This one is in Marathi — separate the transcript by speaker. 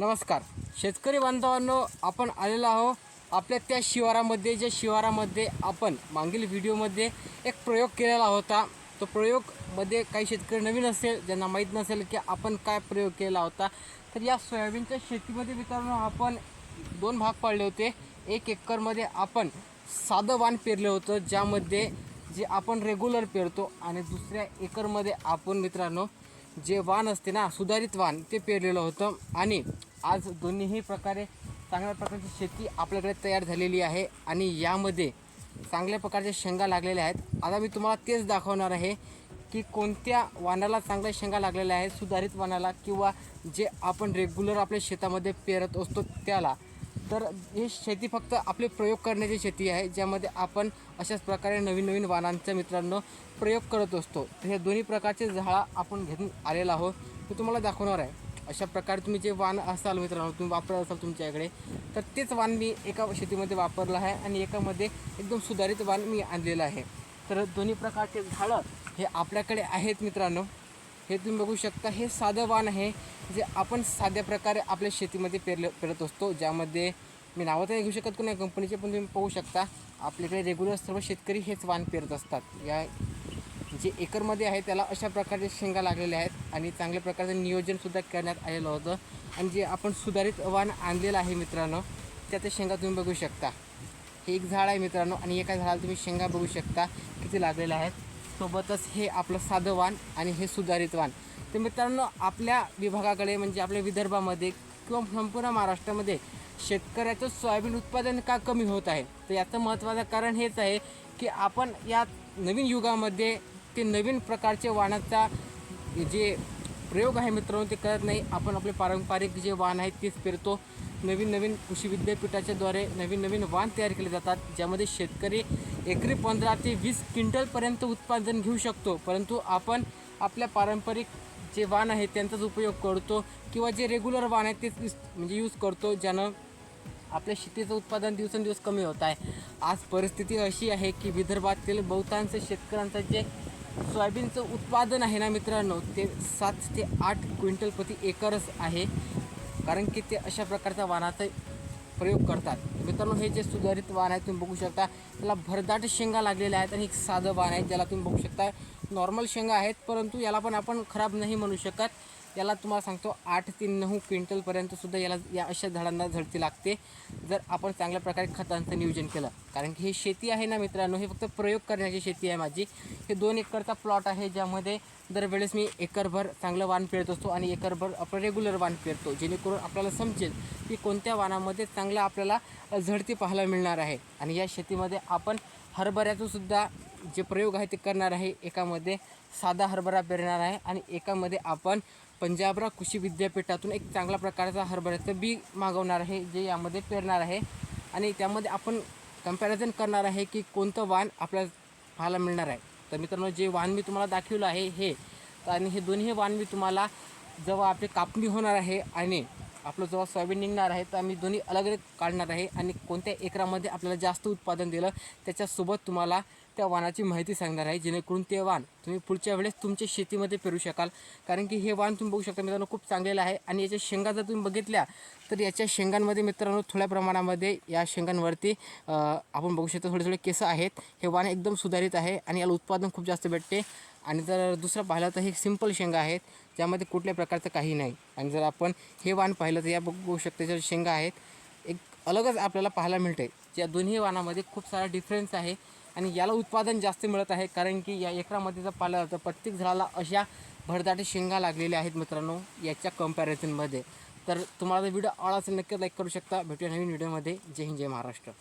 Speaker 1: नमस्कार. शेतकरी बांधवांनो आपण आलेलो आहो आपल्या त्या शिवारामध्ये ज्या शिवारामध्ये आपण मागील व्हिडिओमध्ये एक प्रयोग केलेला होता. तो प्रयोगमध्ये काही शेतकरी नवीन असेल ज्यांना माहीत नसेल की आपण काय प्रयोग केला होता तर या सोयाबीनच्या शेतीमध्ये मित्रांनो आपण दोन भाग पाडले होते. एक एकरमध्ये आपण साधं वाण पेरलं होतं ज्यामध्ये जे आपण रेग्युलर पेरतो आणि दुसऱ्या एकरमध्ये आपण मित्रांनो जे वाण असते ना सुधारित वाण ते पेरलेलं होतं. आणि आज दोन्हीही प्रकारे चांगल्या प्रकारची शेती आपल्याकडे तयार झालेली आहे आणि यामध्ये चांगल्या प्रकारच्या शेंगा लागलेल्या आहेत. आता मी तुम्हाला तेच दाखवणार आहे की कोणत्या वाणाला चांगल्या शेंगा लागलेल्या आहेत सुधारित वाणाला किंवा जे आपण रेग्युलर आपल्या शेतामध्ये पेरत असतो त्याला. तर ही शेती फक्त आपले प्रयोग करण्याची शेती आहे ज्यामध्ये आपण अशाच प्रकारे नवीन नवीन वाणांचा मित्रांनो प्रयोग करत असतो. तर हे दोन्ही प्रकारचे झाडं आपण घेऊन आलेलो आहोत. ते तुम्हाला दाखवणार आहे. अशा प्रकारे तुम्ही जे वाण असाल मित्रांनो तुम्ही वापरत असाल तुमच्याकडे तर तेच वाण मी एका शेतीमध्ये वापरलं आहे आणि एकामध्ये एकदम सुधारित वाण मी आणलेलं आहे. तर दोन्ही प्रकारचे झाडं हे आपल्याकडे आहेत मित्रांनो. हे तुम्ही बघू शकता हे साधं वाण आहे जे आपण साध्या प्रकारे आपल्या शेतीमध्ये पेरलं पेरत असतो ज्यामध्ये मी नावं तर नाही घेऊ शकत कोणी कंपनीचे पण तुम्ही पाहू शकता. आपल्याकडे रेग्युलर सर्व शेतकरी हेच वाण पेरत असतात. या जे एकरमध्ये आहे त्याला अशा प्रकारचे शेंगा लागलेल्या आहेत आणि चांगल्या प्रकारचं नियोजनसुद्धा करण्यात आलेलं होतं. आणि जे आपण सुधारित वाण आणलेलं आहे मित्रांनो त्याचे शेंगा तुम्ही बघू शकता. हे एक झाड आहे मित्रांनो आणि एका झाडाला तुम्ही शेंगा बघू शकता किती लागलेल्या आहेत. सोबतच हे आपलं साधं वाण आणि हे सुधारित वाण. तर मित्रांनो आपल्या विभागाकडे म्हणजे आपल्या विदर्भामध्ये किंवा संपूर्ण महाराष्ट्रामध्ये शेतकऱ्याचं सोयाबीन उत्पादन का कमी होत आहे? तर याचं महत्त्वाचं कारण हेच आहे की आपण या नवीन युगामध्ये ते नवीन प्रकारचे वाहनाचा जे प्रयोग आहे मित्रांनो ते करत नाही. आपण आपले पारंपरिक जे वाण आहेत तेच पेरतो. नवीन नवीन कृषी विद्यापीठाच्याद्वारे नवीन नवीन वाण तयार केले जातात ज्यामध्ये शेतकरी एकरी पंधरा ते वीस क्विंटलपर्यंत उत्पादन घेऊ शकतो. परंतु आपण आपल्या पारंपरिक जे वाण आहे त्यांचाच उपयोग करतो किंवा जे रेग्युलर वाण आहे तेच यूज म्हणजे यूज करतो ज्यानं आपल्या शेतीचं उत्पादन दिवसेंदिवस कमी होत आहे. आज परिस्थिती अशी आहे की विदर्भातील बहुतांश शेतकऱ्यांचं जे सोयाबीनचं उत्पादन आहे ना मित्रांनो ते सात ते आठ क्विंटल प्रति एकरच आहे. कारण की ते अशा प्रकारचा वाहनाचा प्रयोग करतात. मित्रांनो हे जे सुधारित वाहन आहे तुम्ही बघू शकता. त्याला भरदाट शेंगा लागलेल्या आहेत आणि एक साधं वाण आहे ज्याला तुम्ही बघू शकता. नॉर्मल शेंगा आहेत परंतु याला पण आपण खराब नाही म्हणू शकत. याला तुम्हाला सांगतो आठ ते नऊ क्विंटलपर्यंतसुद्धा याला या अशा झाडांना झडती लागते. जर आपण चांगल्या प्रकारे खतांचं नियोजन केलं. कारण की हे शेती आहे ना मित्रांनो हे फक्त प्रयोग करण्याची शेती आहे माझी. हे दोन एकरचा प्लॉट आहे ज्यामध्ये दरवेळेस मी एकरभर चांगलं वाण पेरत असतो आणि एकरभर आपण रेग्युलर वाण पेरतो जेणेकरून आपल्याला समजेल की कोणत्या वाणामध्ये चांगलं आपल्याला झडती पाहायला मिळणार आहे. आणि या शेतीमध्ये आपण हरभऱ्याचंसुद्धा जे प्रयोग आहे ते करणार आहे. एकामध्ये साधा हरभरा पेरणार आहे आणि एकामध्ये आपण पंजाबरा कृषी विद्यापीठातून एक चांगल्या प्रकारचा हरभऱ्याचं बी मागवणार आहे जे यामध्ये पेरणार आहे. आणि त्यामध्ये आपण कंपॅरिझन करणार आहे की कोणतं वाण आपल्याला पाहायला मिळणार आहे. तर मित्रांनो जे वाण मी तुम्हाला दाखवलं आहे हे आणि हे दोन्ही वाण मी तुम्हाला जेव्हा आपली कापणी होणार आहे आणि आपलं जेव्हा सोयाबीन निघणार आहे तर आम्ही दोन्ही अलग अलग काढणार आहे आणि कोणत्या एकरामध्ये आपल्याला जास्त उत्पादन दिलं त्याच्यासोबत तुम्हाला त्या वाणाची माहिती सांगणार आहे जेणेकरून ते वाण तुम्ही पुढच्या वेळेस तुमच्या शेतीमध्ये पेरू शकाल. कारण की हे वाण तुम्ही बघू शकता मित्रांनो खूप चांगलेलं आहे. आणि याच्या शेंगा जर तुम्ही बघितल्या तर याच्या शेंगांमध्ये मित्रांनो थोड्या प्रमाणामध्ये या शेंगांवरती आपण बघू शकतो थोडे थोडे केस आहेत. हे वाण एकदम सुधारित आहे आणि याला उत्पादन खूप जास्त भेटते. आणि जर दुसरं पाहिलं तर हे सिंपल शेंगा आहेत ज्यामध्ये कुठल्या प्रकारचं काही नाही. आणि जर आपण हे वाण पाहिलं तर या बघू शकते ज्या शेंगा आहेत एक अलगच आपल्याला पाहायला मिळते. या दोन्ही वाणामध्ये खूप सारा डिफरन्स आहे. आणि याला उत्पादन जास्त मिळत आहे कारण की या एकरामध्ये जर पाहिलं तर प्रत्येक झाडाला अशा भरदाटे शेंगा लागलेल्या आहेत मित्रांनो याच्या कम्पॅरिझनमध्ये तर तुम्हाला जर व्हिडिओ आवडला असेल नक्कीच लाईक करू शकता. भेटूया नवीन व्हिडिओमध्ये. जय हिंद जय महाराष्ट्र.